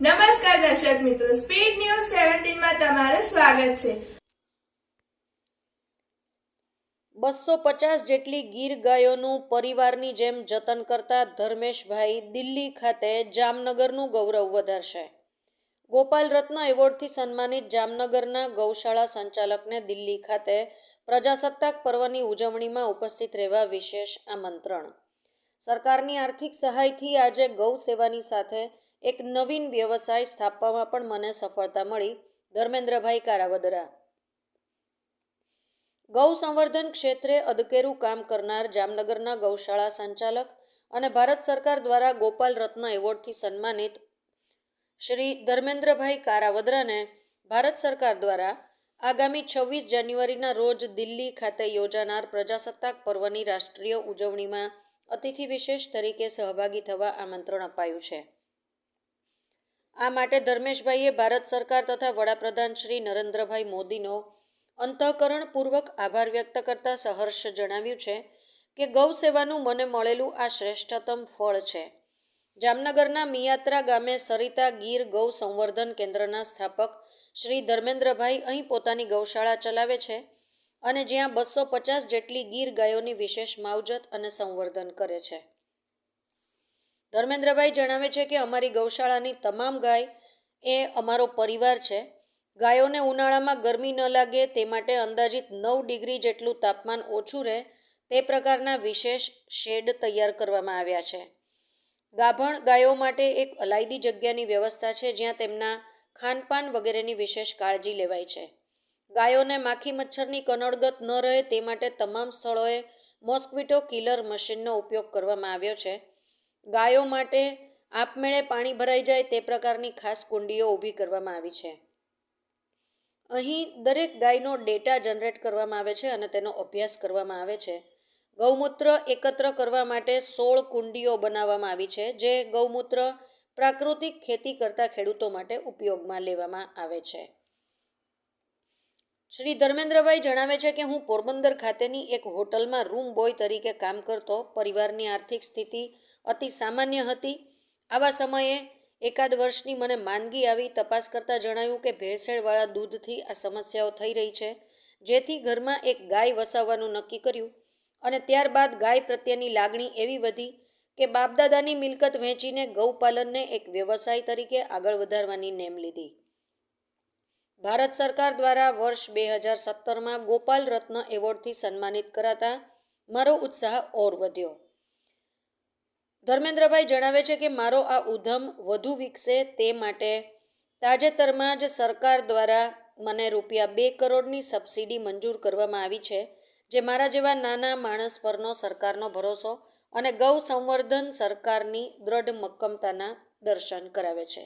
નમસ્કાર દર્શક મિત્રો સ્પીડ ન્યૂઝ સેવન્ટીનમાં તમારું સ્વાગત છે. બસો પચાસ જેટલી ગીર ગાયોનું પરિવારની જેમ જતન કરતા ધર્મેશભાઈ દિલ્હી ખાતે જામનગરનું ગૌરવ વધારશે. ગોપાલ રત્ન એવોર્ડથી સન્માનિત જામનગરના ગૌશાળા સંચાલકને દિલ્હી ખાતે પ્રજાસત્તાક પર્વની ઉજવણીમાં ઉપસ્થિત રહેવા વિશેષ આમંત્રણ. સરકારની આર્થિક સહાયથી આજે ગૌ સેવાની સાથે એક નવીન વ્યવસાય સ્થાપવામાં પણ મને સફળતા મળી. ધર્મેન્દ્રભાઈ કારાવદરા. ગૌ સંવર્ધન ક્ષેત્રે અદકેરું કામ કરનાર જામનગરના ગૌશાળા સંચાલક અને ભારત સરકાર દ્વારા ગોપાલ રત્ન એવોર્ડથી સન્માનિત શ્રી ધર્મેન્દ્રભાઈ કારાવદરાને ભારત સરકાર દ્વારા આગામી છવ્વીસ જાન્યુઆરીના રોજ દિલ્હી ખાતે યોજાનાર પ્રજાસત્તાક પર્વની રાષ્ટ્રીય ઉજવણીમાં અતિથિ વિશેષ તરીકે સહભાગી થવા આમંત્રણ અપાયું છે. આ માટે ધર્મેશભાઈએ ભારત સરકાર તથા વડાપ્રધાન શ્રી નરેન્દ્રભાઈ મોદીનો અંતઃકરણપૂર્વક આભાર વ્યક્ત કરતા સહર્ષ જણાવ્યું છે કે ગૌ સેવાનું મને મળેલું આ શ્રેષ્ઠતમ ફળ છે. જામનગરના મિયાત્રા ગામે સરિતા ગીર ગૌ સંવર્ધન કેન્દ્રના સ્થાપક શ્રી ધર્મેન્દ્રભાઈ અહીં પોતાની ગૌશાળા ચલાવે છે. અને જ્યાં બસો પચાસ જેટલી ગીર ગાયોની વિશેષ માવજત અને સંવર્ધન કરે છે. ધર્મેન્દ્રભાઈ જણાવે છે કે અમારી ગૌશાળાની તમામ ગાય એ અમારો પરિવાર છે. ગાયોને ઉનાળામાં ગરમી ન લાગે તે માટે અંદાજિત નવ ડિગ્રી જેટલું તાપમાન ઓછું રહે તે પ્રકારના વિશેષ શેડ તૈયાર કરવામાં આવ્યા છે. ગાભણ ગાયો માટે એક અલાયદી જગ્યાની વ્યવસ્થા છે જ્યાં તેમના ખાનપાન વગેરેની વિશેષ કાળજી લેવાય છે. ગાયોને માખી મચ્છરની કનડગત ન રહે તે માટે તમામ સ્થળોએ મોસ્કવિટો કિલર મશીનનો ઉપયોગ કરવામાં આવ્યો છે. ગાયો માટે આપમેળે પાણી ભરાઈ જાય તે પ્રકારની ખાસ કુંડીઓ ઊભી કરવામાં આવી છે. અહીં દરેક ગાયનો ડેટા જનરેટ કરવામાં આવે છે અને તેનો અભ્યાસ કરવામાં આવે છે. ગૌમૂત્ર એકત્ર કરવા માટે સોળ કુંડીઓ બનાવવામાં આવી છે, જે ગૌમૂત્ર પ્રાકૃતિક ખેતી કરતા ખેડૂતો માટે ઉપયોગમાં લેવામાં આવે છે. શ્રી ધર્મેન્દ્રભાઈ જણાવે છે કે હું પોરબંદર ખાતેની એક હોટલમાં રૂમ બોય તરીકે કામ કરતો. પરિવારની આર્થિક સ્થિતિ અતિ સામાન્ય હતી. આવા સમયે એકાદ વર્ષની મને માંદગી આવી તપાસ કરતાં જણાવ્યું કે ભેળસેળવાળા દૂધથી આ સમસ્યાઓ થઈ રહી છે, જેથી ઘરમાં એક ગાય વસાવવાનું નક્કી કર્યું અને ત્યારબાદ ગાય પ્રત્યેની લાગણી એવી વધી કે બાપદાદાની મિલકત વહેંચીને ગૌપાલનને એક વ્યવસાય તરીકે આગળ વધારવાની નેમ લીધી. ભારત સરકાર દ્વારા વર્ષ બે હજાર સત્તરમાં ગોપાલ રત્ન એવોર્ડથી સન્માનિત કરાતા મારો ઉત્સાહ ઓર વધ્યો. ધર્મેન્દ્રભાઈ જણાવે છે કે મારો આ ઉધમ વધુ વિકસે તે માટે તાજેતરમાં જ સરકાર દ્વારા મને રૂપિયા બે કરોડની સબસિડી મંજૂર કરવામાં આવી છે, જે મારા જેવા નાના માણસ પરનો સરકારનો ભરોસો અને ગૌ સંવર્ધન સરકારની દ્રઢ મક્કમતાના દર્શન કરાવે છે.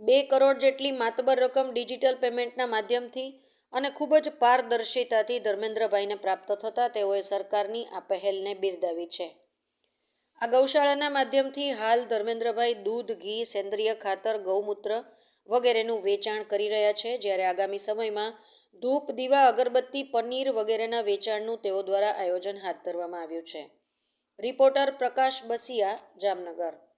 બે કરોડ જેટલી માતબર રકમ ડિજિટલ પેમેન્ટના માધ્યમથી અને ખૂબ જ પારદર્શિતાથી ધર્મેન્દ્રભાઈને પ્રાપ્ત થતાં તેઓએ સરકારની આ પહેલને બિરદાવી છે. આ ગૌશાળાના માધ્યમથી હાલ ધર્મેન્દ્રભાઈ દૂધ, ઘી, સેન્દ્રિય ખાતર, ગૌમૂત્ર વગેરેનું વેચાણ કરી રહ્યા છે. જ્યારે આગામી સમયમાં ધૂપ, દીવા, અગરબત્તી, પનીર વગેરેના વેચાણનું તેઓ દ્વારા આયોજન હાથ ધરવામાં આવ્યું છે. રિપોર્ટર પ્રકાશ બસિયા, જામનગર.